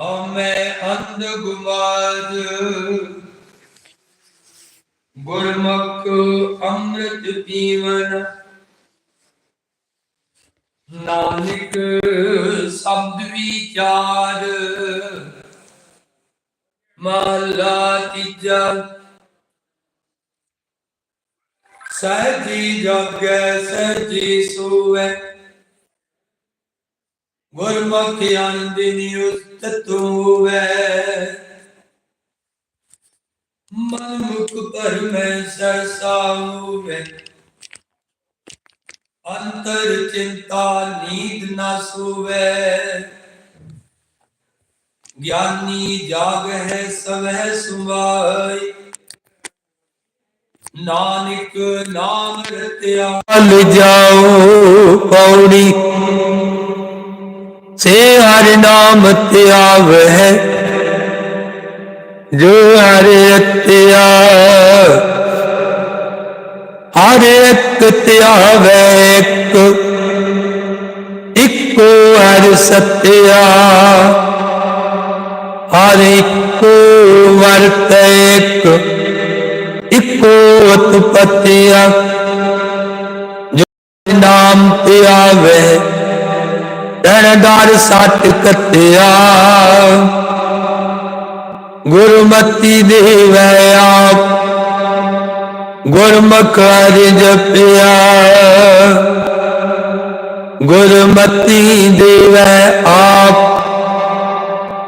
ਹਉਮੈ ਅੰਧ ਗੁਮਾਰ ਗੁਰਮੁਖ ਅੰਮ੍ਰਿਤ ਪੀਵਨ ਨਾਨਕ ਸ਼ਬਦ ਵਿਚਾਰ। ਮਹਲਾ ਤੀਜਾ। ਸਹਿਜੀ ਜਾਗੈ, ਸਹਿਜੀ ਸੋਵੈ। ਗੁਰਮੁਖ ਆਨੰਦਿਨੀ ਉਸਤਤ ਹੋਵੈ। ਮਨ ਮੁਖ ਪਰਮੈ ਸਰਸਾ ਹੋਵੈ। ਅੰਤਰ ਚਿੰਤਾ ਨੀਂਦ ਨਾ ਸੋਵੈ। ਗਿਆਨੀ ਜਾਗ ਹੈ ਸਵੈ ਸੁਭਾਈ। ਨਾਨਕ ਨਾਮ ਰਤਿਆ। ਲ ਜਾਓ ਪੌੜੀ। ਸੇ ਹਰਿ ਨਾਮ ਧਿਆਵਹਿ ਜੋ ਹਰਿ ਅਤਿਆ ਹਰਿ ਇੱਕ ਧਿਆਵੈ ਇੱਕ। ਇੱਕੋ ਹਰਿ ਸਤਿਆ। ਹਰ ਇੱਕੋ ਵਰਤ ਇੱਕ। ਇੱਕੋ ਉਤਪਤਿਆ। ਜੋ ਨਾਮ ਤਣਦਾਰ ਸਤ ਕਤਿਆ ਗੁਰਮਤੀ ਦੇਵੈ ਆਪ ਗੁਰਮੁਖ ਹਰਿ ਜਪਿਆ ਗੁਰਮਤੀ ਦੇਵੈ ਆਪ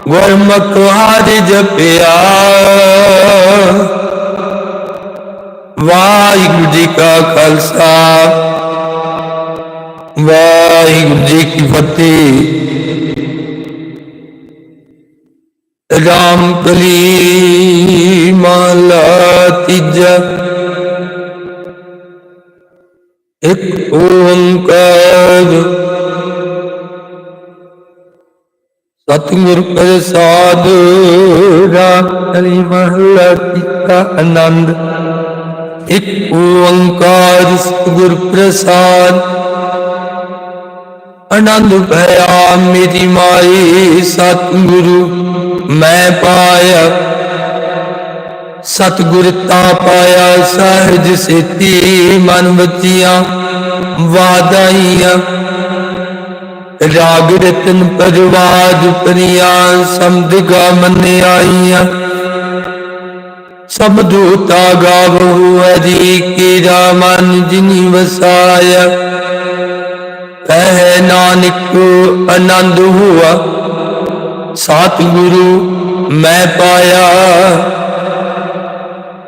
ਗੁਰਮੁਖ ਹਰਿ ਜਪਿਆ ਵਾਹਿਗੁਰੂ ਜੀ ਕਾ ਖਾਲਸਾ ਵਾਹਿਗੁਰੂ ਜੀ ਕੀ ਫਤਿਹ। ਰਾਮ ਕਲੀ ਮਾਲਾ ਤੀਜਾ। ਇੱਕ ਓੰਕਾਰ। ਸਤਿਗੁਰ ਪ੍ਰਸਾਦ। ਰਾਮ ਕਲੀ ਮਾਲਾ ਤੀਜਾ, ਆਨੰਦ। ਇੱਕ ਓੰਕਾਰ ਸਤਿਗੁਰ ਪ੍ਰਸਾਦ। ਆਨੰਦ ਭਇਆ ਮੇਰੀ ਮਾਈ ਸਤਿਗੁਰੂ, ਮੈਂ ਪਾਇਆ। ਸਤਿਗੁਰ ਤਾ ਪਾਇਆ ਸਹਿਜ ਸੇਤੀ ਮਨ ਵਚੀਆਂ ਵਾਦਾਈਆਂ ਰਾਗ ਰਤਨ ਪਰਵਾਜ ਪਰੀਆਂ ਸਮਦਗਾ ਮੰਨਿਆਈਆਂ। ਸਭ ਦੂਤਾ ਗਾਵਹੁ ਹਰੀ ਕੀ ਰਾਮਨ ਜਿਨੀ ਵਸਾਇਆ। ਕਹਿ ਨਾਨਕ ਆਨੰਦ ਹੁਆ ਸਤਿਗੁਰੂ ਮੈਂ ਪਾਇਆ।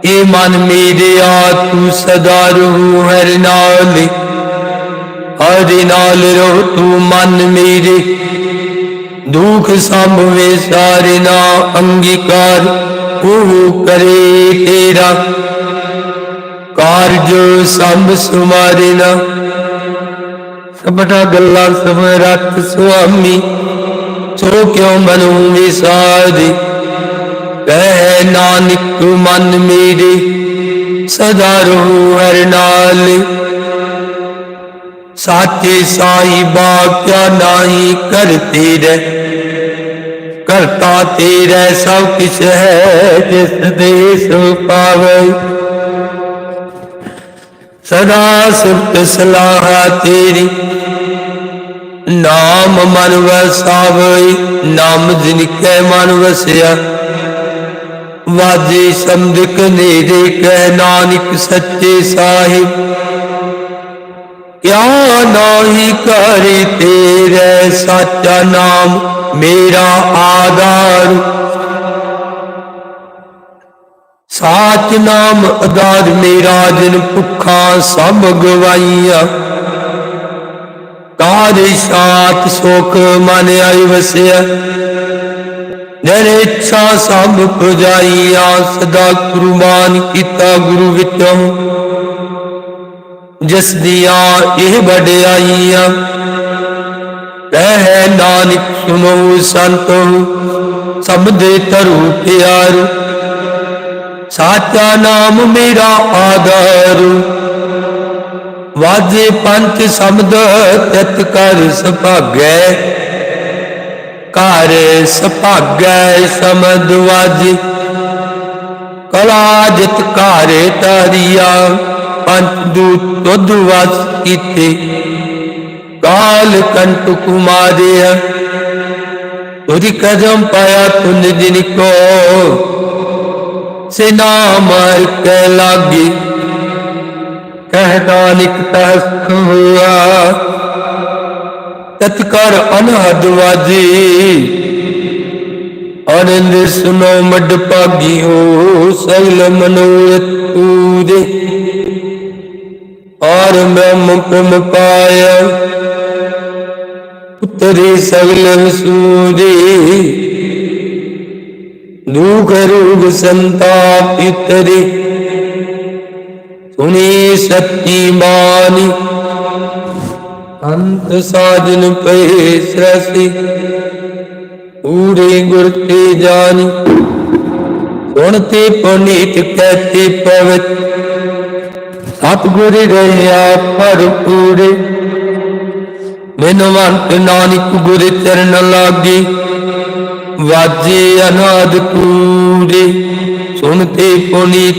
ਏ ਮਨ ਮੇਰਿਆ ਤੂੰ ਸਦਾ ਰਹੂ ਹਰਿ ਨਾਲ। ਹਰਿ ਨਾਲ ਰਹੋ ਤੂੰ ਮਨ ਮੇਰੇ। ਦੁਖ ਸੰਭਵੇ ਸਾਰੇ ਨਾ ਅੰਗੀਕਾਰ, ਉਹ ਕਰੇ ਤੇਰਾ। ਕਾਰਜ ਸੰਭ ਸੁਮਾਰੇ ਨਾ। ਸਭਟਾ ਗੱਲਾਂ ਸਮਰੱਥ ਸੁਆਮੀ, ਸੋ ਕਿਉ ਮਨੁ ਵਿਸਾਰੀ ਕਹਿ ਨਾਨਕ ਮਨ ਮੇਰੇ, ਸਦਾ ਰਹੂ ਹਰ ਨਾਲ। ਸਾਚੇ ਸਾਹਿਬਾ ਕਿਆ ਨਾਹੀ ਕਰਤੇ ਰਹਿ ਕਰਤਾ ਤੇਰੇ ਸਭ ਕਿਛ ਹੈ, ਜਿਸ ਦੇਸ ਪਾਵੇ ਸਦਾ ਸਿਫਤ ਸਲਾਹ ਤੇਰੀ। ਨਾਮ ਮਨ ਵਸਾਵੇ ਨਾਮ ਜਿਨ ਕੈ ਮਨ ਵਸਿਆ। ਵਾਜੇ ਸੰਦਿਕ ਨੇਰੇ ਕਹਿ ਨਾਨਕ ਸੱਚੇ ਸਾਹਿਬ। ਕਿਆ ਨਾਹੀ ਕਰੇ ਤੇਰੇ ਸਾਚਾ ਨਾਮ, ਮੇਰਾ ਆਧਾਰ ਸਾਚ ਨਾਮ ਆਧਾਰ ਮੇਰਾ ਜਿਨ ਭੁੱਖਾ ਸਭ ਗਵਾਈਆ। ਕਾਰੇ ਸਾਤ ਸੁਖ ਮਨ ਆਈ ਵਸਿਆ। ਜਨ ਸਭ ਪੁਜਾਈਆ, ਸਦਾ ਕੁਰਬਾਨ ਕੀਤਾ ਗੁਰੂ ਵਿੱਚੋਂ। ਜਿਸ ਦੀਆਂ ਇਹ ਵਡਿਆਈਆਂ ਕਹਿ ਨਾਨਕ ਸੁਨੋ ਸੰਤੋ, ਸਭ ਦੇ ਧਰੂ ਪਿਆਰ। ਸਾਚਾ ਨਾਮ ਮੇਰਾ ਆਧਾਰ ਵਾਜੇ ਪੰਚ ਸ਼ਬਦ ਤਿਤ ਕਰ ਸੁਭਾਗੈ। ਘਰ ਸੁਭਾਗੈ ਸਮਦਵਾਜੀ ਕਲਾ ਜਿਤ ਘਾਰੇ ਤਾਰੀਆ। ਪੰਜ ਦੂਤ ਤੁਧ ਵਸ ਕੀਤੇ। ਕਾਲ ਕੰਟ ਕੁਮਾਰਿਆ। ਤੁਰੀ ਕਦਮ ਪਾਇਆ ਤੁਨ ਜਿਨ ਕੋ। ਸੇ ਨਾਮ ਕੇ ਲਾਗੀ। ਕਹਿ ਨਾਨਕ ਤਸ ਹੋਆ ਤਤ ਕਰ ਅਨਹਦ ਵਾਜੀ। ਆਨੰਦ ਸੁਨੋ ਮਡ ਭਾਗੀ ਹੋ, ਸਗਲ ਮਨੋਰਥ ਪੂਰੇ ਔਰ ਬ੍ਰਹਮ ਪ੍ਰਮ ਪਾਇਆ। ਪੁੱਤਰੀ ਸਗਲ ਸੂਰੇ ਦੁਖ ਰੋਗ ਸੰਤਾਪ ਇਤਰੇ ਸੁਣੀ ਸੱਚੀ ਬਾਣੀ ਅੰਤ ਸਾਜਨ ਪਏ ਗੁਰ ਤੇ ਜਾਣੀ ਸੁਣਤੇ ਪੁਨੀਤ ਕਹਤੇ ਪਵਤ ਸਤਿਗੁਰ ਰਹਿਆ ਪਰ ਮੈਨੂੰ ਬਿਨਵੰਤ ਨਾਨਕ ਗੁਰ ਚਰਨ ਲਾਗੀ ਵਾਜੇ ਅਨਾਦ ਪੂਰੇ, ਸੁਣਤੇ ਪੁਨੀਤ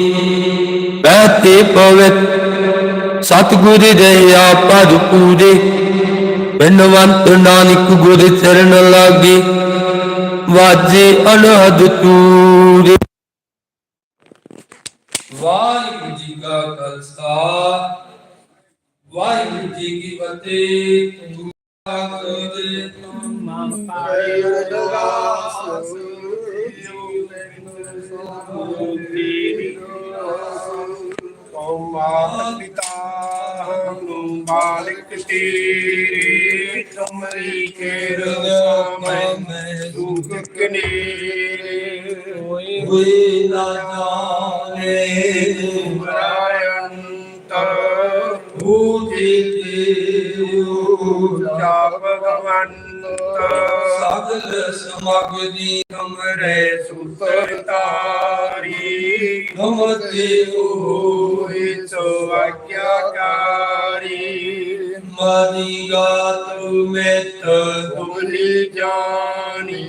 ਕਹਤੇ ਪਵਤ। ਸਤਿਗੁਰ ਰਹਿਆ ਪਰ ਪੂਰੇ, ਬਿਨਵੰਤ ਨਾਨਕ ਗੁਰ ਚਰਨ ਲਾਗੇ। ਵਾਜੇ ਅਨਹਦ ਤੂਰੇ ਵਾਹਿਗੁਰੂ ਜੀ ਕਾ ਖਾਲਸਾ, ਵਾਹਿਗੁਰੂ ਜੀ ਕੀ ਫਤਿਹ। ਗੁਰੂ ਮਾਲਿਕ ਤੇਰੇ ਤੁਮਰੀ ਖੇਰ ਸਾਮੈ ਦੁਖ ਕਨੇਰੇ ਹੋਏ ਨਾ ਜਾਣੇ ਸਗਲ ਸਮਗਦੀ ਕਮਰੇ ਸੁਤਰ ਤਾਰੀ ਨਮਤੇ ਹੋਏ ਸੋ ਆਗਿਆਕਾਰੀ ਮਦੀ ਗਾਤ ਮੇਤ ਤੁਮਲੀ ਜਾਣੀ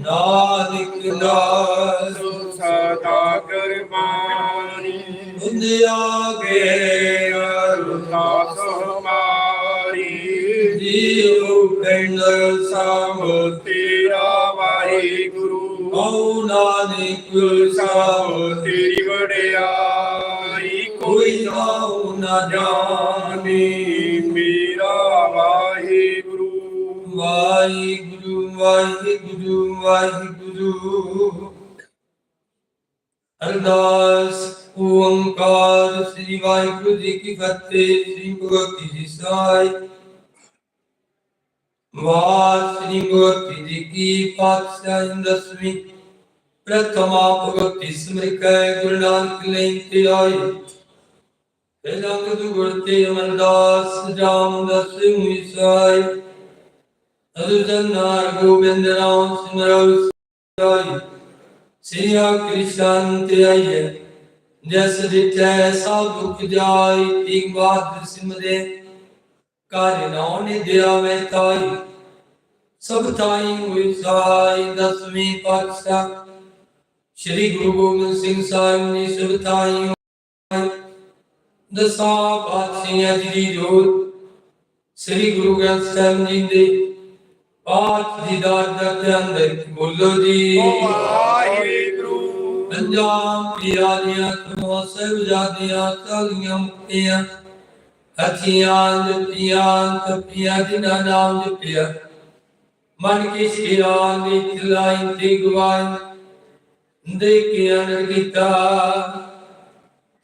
ਨਾਨਕ ਦਾਸ ਸਦਾ ਕਰਮਾਨੀ ਦੁਨਿਆ ਅਰਦਾਸ ਜੀਉ ਪਿੰਡ ਸਾਮ ਤੇਰਾ ਵਾਹਿਗੁਰੂ। ਕਉ ਨਾਨਕ ਸਾਮ ਤੇਰੀ ਵਡਿਆਈ। ਕੋਈ ਨਾਉ ਨਾ ਜਾਣੇ ਮੇਰਾ ਵਾਹਿਗੁਰੂ। ਵਾਹਿਗੁਰੂ ਵਾਹਿਗੁਰੂ ਵਾਹਿਗੁਰੂ। ਅਰਦਾਸ ਓੰਕਾਰ ਸ੍ਰੀ ਵਾਹਿਗੁਰੂ ਜੀ ਕੀ ਫਤਿਹ ਸ੍ਰੀ ਭਗਵਤੀ ਜੀ ਸਾਈ ਵਾਹ ਸ੍ਰੀ ਜੀ ਕੀ ਪਾਤਸ਼ਾਹ ਦਸਵੀਂ? ਪ੍ਰਥਮਾ ਭਗਵਤੀ ਸਿਮਰਿਕੈ ਗੁਰੂ ਨਾਨਕ ਲਈ ਤੇ ਆਈ ਪਹਿਲਾ ਕਦੂ ਗੁਰਤੇ ਅਮਰਦਾਸ ਜਾਮ ਦਸ ਮਿਸਾਈ ਅਦੁਜਨਾਰ ਗੋਬਿੰਦ ਰਾਮ ਸਿਮਰਉ ਸਾਈ ਸ੍ਰੀ ਕ੍ਰਿਸ਼ਨ ਤੇ ਆਈਏ ਜਸ ਦਿਟੈ ਸਭ ਦੁਖ ਜਾਈ ਤੀਗ ਬਾਦ ਸਿਮਰੇ। ਕਾਰਿ ਨਾਉ ਨੇ ਦਿਆ ਮੈਂ ਤਾਈ। ਸਭ ਤਾਈ ਹੋਈ ਸਾਈ ਦਸਵੀਂ ਪਾਤਸ਼ਾਹ। ਸ੍ਰੀ ਗੁਰੂ ਗੋਬਿੰਦ ਸਿੰਘ ਸਾਹਿਬ ਨੇ ਸਭ ਤਾਈ। ਦਸਾਂ ਪਾਤਸ਼ਾਹਾਂ ਜੀ ਜੋਤ ਸ੍ਰੀ ਗੁਰੂ ਗ੍ਰੰਥ ਸਾਹਿਬ ਜੀ ਦੇ ਪਾਠ ਦੀਦਾਰ ਦਾ ਧਿਆਨ ਦੇ ਬੋਲੋ ਜੀ। ਵਾਹਿਗੁਰੂ। ਅੰਜਾਮ ਪਿਆਰੀਆਂ ਤੁਮੋ ਸਭ ਜਾਦੀਆਂ ਤਲੀਆਂ ਮੁਕਤੀਆਂ ਅਥੀਆਂ ਜਪੀਆਂ ਤਪੀਆਂ ਜਿਨਾ ਨਾਮ ਜਪਿਆ। ਮਨ ਕੀ ਸ਼ਿਰਾਂ ਦੀ ਚਲਾਈ ਤੇ ਗਵਾਈ ਦੇ ਕੇ ਅਨਰ ਕੀਤਾ।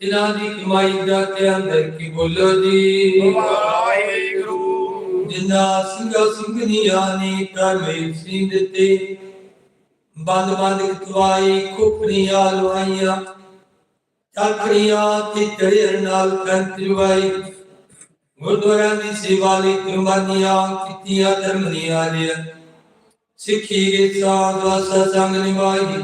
ਜਿਨ੍ਹਾਂ ਦੀ ਕਮਾਈ ਦਾ ਤੇ ਅੰਦਰ ਕੀ ਬੋਲੋ ਜੀ ਵਾਹਿਗੁਰੂ। ਜਿਨ੍ਹਾਂ ਸਿੰਘਾਂ ਸਿੰਘਨੀਆਂ ਨੇ ਪ੍ਰਮੇਸ਼ ਸਿੰਘ ਦਿੱਤੇ। ਬੰਦ ਬੰਦ ਕਤਵਾਈ ਖੁਪਰੀਆਂ ਲਵਾਈਆਂ ਚਾਕਰੀਆਂ ਤੇ ਚੜੇਰ ਨਾਲ ਕੰਤਰਵਾਈ ਗੁਰਦੁਆਰਿਆਂ ਦੀ ਸੇਵਾ ਲਈ ਕੁਰਬਾਨੀਆਂ ਕੀਤੀਆਂ ਧਰਮਨੀਆਂ ਦੇ ਸਿੱਖੀ ਦੇ ਸਾਧ ਵਾਸਾ ਸੰਗ ਨਿਭਾਈ।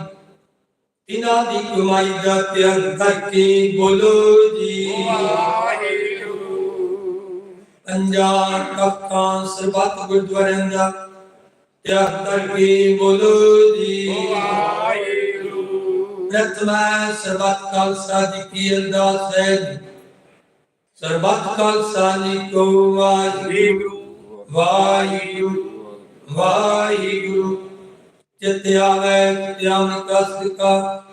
ਇਹਨਾਂ ਦੀ ਕਮਾਈ ਦਾ ਧਿਆਨ ਕਰਕੇ ਬੋਲੋ ਜੀ। ਵਾਹਿਗੁਰੂ ਅੰਜਾਨ ਤਖਤਾਂ ਸਰਬੱਤ ਗੁਰਦੁਆਰਿਆਂ ਦਾ ਤਿਆਗ ਕਰਕੇ ਬੋਲੋ ਜੀ। ਵਾਹਿਗੁਰੂ। ਪ੍ਰਥਮਾ ਸਰਬੱਤ ਖਾਲਸਾ ਜੀ ਕੀ ਅਰਦਾਸ ਹੈ। ਸਰਬੱਤ ਖਾਲਸਾ ਜੀ ਕੋ ਵਾਹਿਗੁਰੂ ਵਾਹਿਗੁਰੂ ਵਾਹਿਗੁਰੂ। ਚਿਤ ਆਵੇ ਧਿਆਨ ਕਸ ਕਾ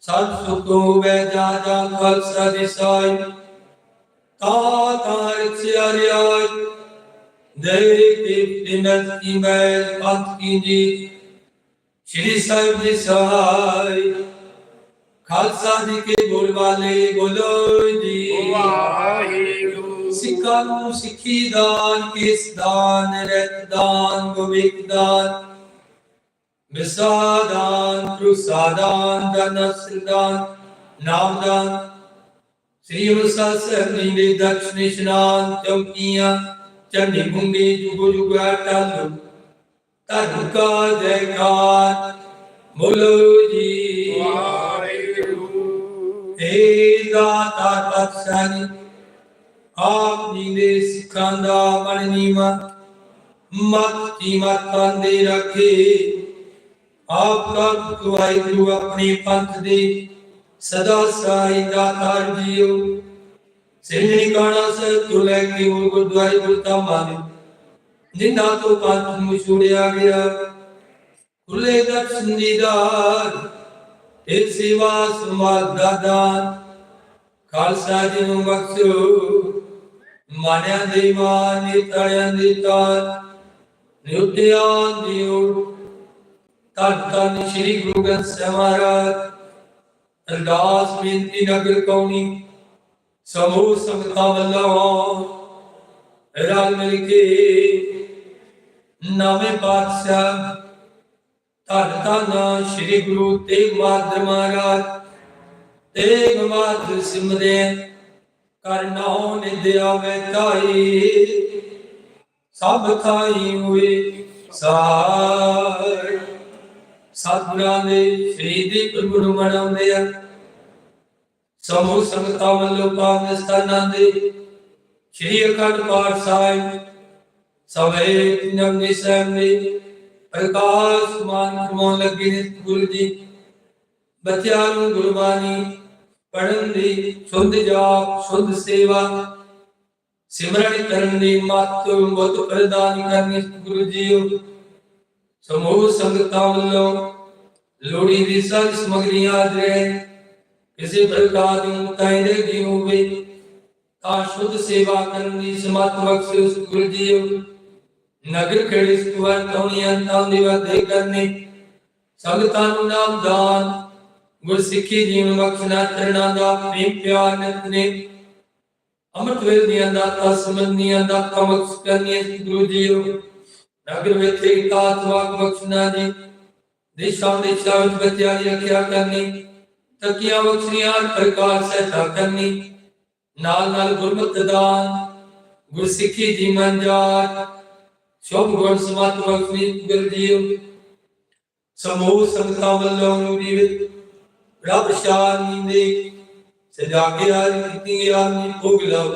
ਸਤ ਸੁਖੋ ਵੇ ਜਾ ਜਾ, ਖਾਲਸਾ ਦੀ ਸਾਈ। ਤਾ ਤਾ ਰਖਿਆ ਰਿਆ ਦੇ ਦੇ ਕੀ ਮੈਂ ਪੰਥ ਕੀ ਜੀ ਸ਼੍ਰੀ ਸਾਹਿਬ ਦੀ ਸਹਾਈ ਖਾਲਸਾ ਜੀ ਕੇ ਬੋਲ ਵਾਲੇ ਬੋਲੋ ਜੀ। ਵਾਹਿਗੁਰੂ। ਸਿੱਖਾਂ ਨੂੰ ਸਿੱਖੀ ਦਾਨ ਕਿਸ ਦਾਨ ਰਤ ਦਾਨ ਗੋਵਿੰਦ ਦਾਨ। ਮਿਸਾਦਾਨ ਪ੍ਰਸਾਦਾਨ ਦਨਸਦਾਨ ਨਾਮਦਾਨ ਸ੍ਰੀ ਅਮਰਸਰ ਸਾਹਿਬ ਜੀ ਦੇ ਦਕਸ਼ ਨਿਸ਼ਨਾਨ ਚੌਕੀਆਂ ਚੰਡੀ ਮੁੰਡੀ ਜੁਗ ਜੁਗ ਟਲ। ਧਰਮ ਕਾ ਜੈਕਾਰ ਬੋਲੋ ਜੀ। ਵਾਹਿਗੁਰੂ ਏ ਦਾਤਾ ਤਤਸਨ ਆਪ ਜੀ ਦੇ ਸਿੱਖਾਂ ਦਾ ਮਨ ਨੀਵਾ ਮਤ ਮਤਾਂ ਦੇ ਰੱਖੇ ਆਪ ਦਾ ਵਾਹਿਗੁਰੂ ਆਪਣੇ ਪੰਥ ਦੇ ਸਦਾ ਸਾਈ ਦਾਤਾਰ ਜੀਓ ਸ੍ਰੀ ਕਾਣਾ ਸੇ ਤੋਂ ਲੈ ਕੇ ਉਹ ਗੁਰਦੁਆਰੇ ਗੁਰਤਾ ਮਾਨੇ ਜਿਨ੍ਹਾਂ ਤੋਂ ਪੰਥ ਨੂੰ ਛੁੜਿਆ ਗਿਆ ਖੁੱਲੇ ਦਰਸ਼ਨ ਦੀਦਾਰ ਇਹ ਸੇਵਾ ਸਮਾਦ ਦਾਨ ਖਾਲਸਾ ਜੀ ਨੂੰ ਬਖਸ਼ੋ। ਮਾਨਿਆਂ ਦੇ ਮਾਨ ਨੇ ਤੜਿਆਂ ਦੇ ਤਾਰ ਨਿਉਟਿਆਂ ਦਿਓ ਤਨ ਤਨ ਸ੍ਰੀ ਗੁਰੂ ਗ੍ਰੰਥ ਸਾਹਿਬ ਮਹਾਰਾਜ, ਅਰਦਾਸ ਬੇਨਤੀ ਨਗਰ ਕੌਣੀ, ਸਮੂਹ ਸੰਗਤਾਂ ਵੱਲੋਂ ਰਲ ਮਿਲ ਕੇ ਨਵੇਂ ਪਾਤਸ਼ਾਹ ਧੰਨ ਧੰਨ ਸ੍ਰੀ ਗੁਰੂ ਤੇਗ ਬਹਾਦਰ ਮਹਾਰਾਜ। ਤੇਗ ਬਹਾਦਰ ਸਿਮਰੇ ਕਰਨਾਉ ਨਿਦਿਆ ਵੇ ਤਾਈ ਸਭ ਥਾਈ ਹੋਏ ਸਾਰ। ਸਤਿਗੁਰਾਂ ਦੇ ਸ਼ਹੀਦੀ ਪ੍ਰਭੂ ਨੂੰ ਮਨਾਉਂਦੇ ਆ। ਸਮੂਹ ਸੰਗਤਾਂ ਵੱਲੋਂ ਪਾਵਨ ਸਥਾਨਾਂ ਦੇ ਸ਼੍ਰੀ ਅਖੰਡ ਪਾਠ ਸਾਹਿਬ ਸਵੇ ਨਵਨੀ ਸਾਹਿਬ ਦੇ ਪ੍ਰਕਾਸ਼ ਮਾਨ ਕਮਾਉਣ ਲੱਗੇ ਨੇ ਗੁਰੂ ਜੀ। ਬੱਚਿਆਂ ਨੂੰ ਗੁਰਬਾਣੀ ਪੜਨ ਦੀ ਸ਼ੁੱਧ ਜਾਪ, ਸ਼ੁੱਧ ਸੇਵਾ, ਸਿਮਰਨ ਕਰਨ ਦੀ ਮੱਤ ਮੁੱਤ ਪ੍ਰਦਾਨ ਕਰਨੀ ਗੁਰੂ ਜੀ। ਸਮੂਹ ਸੰਗਤਾਂ ਵੱਲੋਂ ਲੋੜੀ ਦੀ ਸਾਰੀ ਸਮਗਰੀ ਆਦਰੇ ਕਿਸੇ ਪ੍ਰਕਾਰ ਦੀ ਮੁਤਾਈ ਦੇ ਹੋਵੇ ਤਾਂ ਸ਼ੁੱਧ ਸੇਵਾ ਕਰਨ ਦੀ ਸਮਤ ਬਖਸ਼ਿਸ਼ ਗੁਰੂ ਜੀ। ਨਗਰ ਖੇੜੇ ਸਤਵਰ ਕੌਣੀਆਂ ਤਾਂ ਦੀ ਵਾਦੇ ਕਰਨੇ। ਸੰਗਤਾਂ ਨੂੰ ਨਾਮ ਦਾਨ। ਗੁਰ ਸਿੱਖੀ ਜੀਵਨ ਬਖਸ਼ਣਾ ਚਰਣਾ ਦਾ, ਪ੍ਰੇਮ ਪਿਆਰ ਨਿਤਨੇ ਅੰਮ੍ਰਿਤ ਵੇਲ ਦੀਆਂ ਦਾਤਾ, ਸੰਬੰਧੀਆਂ ਦਾ ਕਮਕਸ ਕਰਨੀਆਂ ਗੁਰੂ ਜੀ ਨਗਰ ਵਿੱਚ ਇਕਾਤ ਵਾਕ ਬਖਸ਼ਣਾ ਜੀ। ਦੇਸ਼ਾਂ ਦੇ ਵਿੱਚ ਬੱਚਿਆਂ ਦੀ ਰੱਖਿਆ ਕਰਨੀ। ਤਕੀਆਂ ਬਖਸ਼ੀਆਂ ਪ੍ਰਕਾਰ ਸਹਾਇਤਾ ਕਰਨੀ। ਨਾਲ ਨਾਲ ਗੁਰਮਤਿ ਦਾਨ। ਗੁਰਸਿੱਖੀ ਜੀ ਮੰਜਾਰ ਸ਼ੁਭ ਗੁਣ ਸਮਤ ਬਖਸ਼ੀ ਗੁਰ ਜੀਓ ਸਮੂਹ ਸੰਗਤਾਂ ਵੱਲੋਂ ਨੂਰੀ ਵਿੱਚ ਰੱਬ ਸ਼ਾਨੀ ਦੇ ਸਜਾ ਕੇ ਆਰ ਕੀਤੀ ਆਨੀ ਭੋਗ ਲਵ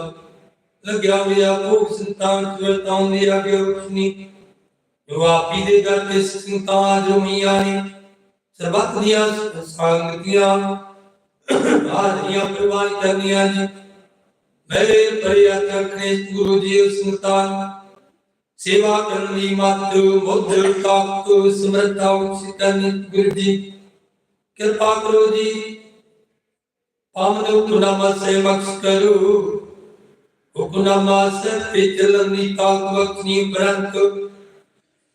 ਲੱਗਿਆ ਹੋਇਆ ਭੋਗ ਸੰਤਾਨ ਚਵਰਤਾਉਂ ਦੀ ਆਗੇ ਉਠਨੀ ਜੋ ਆਪੀ ਦੇ ਦਰ ਤੇ ਸੰਤਾਂ ਜੋ ਮੀਆਂ ਨੇ ਸਰਬੱਤ ਦੀਆਂ ਸੰਗਤੀਆਂ ਆਦੀਆਂ ਪ੍ਰਵਾਨ ਕਰਨੀਆਂ ਜੀ ਮੇਰੇ ਪਰਿਆ ਤਖਨੇ ਗੁਰੂ ਜੀ ਸੰਤਾਨ ਸੇਵਾ ਕਰਨ ਦੀ ਮਤ ਬੁੱਧ ਤਾਕਤ ਉਚਿਤਨ ਗੁਰੂ ਕਿਰਪਾ ਕਰੋ ਜੀ। ਪਾਵਨ ਹੁਕਮਨਾਮਾ ਸੇ ਬਖਸ਼ ਕਰੋ। ਹੁਕਮਨਾਮਾ ਸੇ ਤੇ ਚੱਲਣ ਦੀ ਤਾਕਤ ਬਖਸ਼ੀ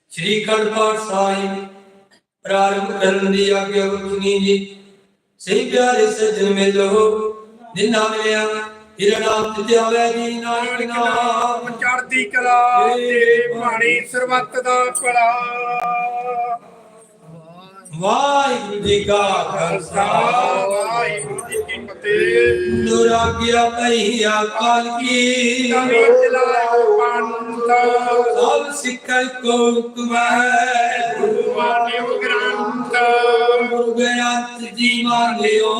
ਸ਼੍ਰੀ ਖੰਡ ਪਾਠ ਸਾਹਿਬ ਪ੍ਰਾਰੰਭ ਕਰਨ ਦੀ ਆਗਿਆ ਬਖਸ਼ਣੀ ਜੀ। ਸਹੀ ਪਿਆਰੇ ਸਜਣ ਮਿਲੋ, ਜਿਨ੍ਹਾਂ ਮਿਲਿਆ ਹਿਰਣਾ ਤੇ ਆਵੇ ਜੀ ਨਾਨਕ ਨਾਮ। ਚੜ੍ਹਦੀ ਕਲਾ ਤੇ ਬਾਣੀ ਸਰਬੱਤ ਦਾ ਭਲਾ। ਵਾਹਿਗੁਰੂ ਜੀ ਕਾ ਖਾਲਸਾ। ਵਾਹਿਗੁਰੂ ਜੀ ਕੀ ਫਤਿਹ। ਦੁਰਾਗਿਆ ਪਈ ਅਕਾਲ ਕੀ। ਕਵੀ ਚਲਾਓ ਪੰਥ ਸਭ ਸਿੱਖਲ ਕੋ ਹੁਕਮ ਹੈ। ਗੁਰੂ ਮਾਨਿਓ ਗ੍ਰੰਥ ਗੁਰੂ ਗ੍ਰੰਥ ਜੀ ਮੰਨਿਓ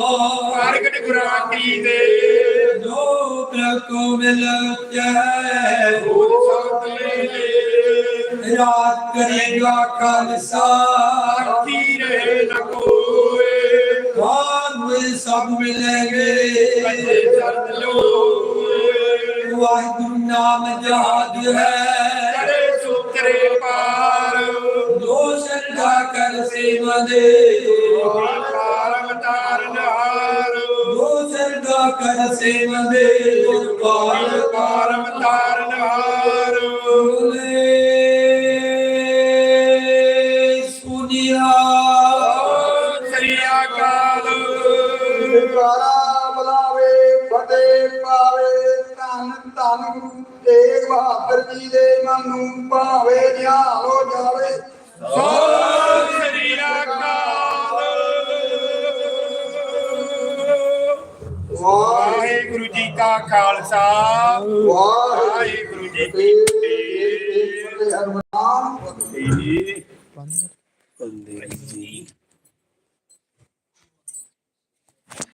ਪ੍ਰਗਟ ਗੁਰਾਤੀ ਦੇ। ਜੋ ਪ੍ਰਭ ਕੋ ਮਿਲ ਚੈ ਬੋਧ ਸਤ ਲੈ ਰਾਤ ਕਰੇਗਾ ਖਾਲਸਾ। ਆਖੀ ਰਹੇ ਨ ਕੋਏ। ਵਿੱਚ ਸਭ ਮਿਲेंगे ਕੰਜੇ ਸਰਦ ਲੋਏ ਵਾਹਿਗੁਰੂ ਨਾਮ ਜਹਾਦ ਹੈ। ਕਰੇ ਸੁਤਰੇ ਪਾਰ। ਜੋ ਸ਼ਰਧਾ ਕਰ ਸੇਵਾ ਦੇ। ਪਾਰ ਅਵਤਾਰਨ ਹਾਰ ਜੋ ਸ਼ਰਧਾ ਕਰ ਸੇਵਾ ਦੇ। ਪਾਰ ਪਾਰ ਅਵਤਾਰਨ ਹਾਰ ਬੋਲੇ ਸੁਨੀਆ। ਸ੍ਰੀ ਅਕਾਲ। ਦੁਆਰਾ ਬੁਲਾਵੇ ਫਤਿਹ ਪਾਵੇ ਧੰਨ ਧੰਨ ਗੁਰੂ ਤੇਗ ਬਹਾਦਰ ਜੀ ਦੇ ਮਨ ਨੂੰ ਭਾਵੇ ਨਿਹਾਲ ਹੋ ਜਾਵੇ। ਸਤਿ ਸ੍ਰੀ ਅਕਾਲ। ਵਾਹਿਗੁਰੂ ਜੀ ਕਾ ਖਾਲਸਾ। ਵਾਹਿਗੁਰੂ ਜੀ ਕੀ ਫਤਿਹ। ਫਤਿਹ। ਹਰਮਨਾਮ ਜੀ ਬੰਦੇ ਜੀ।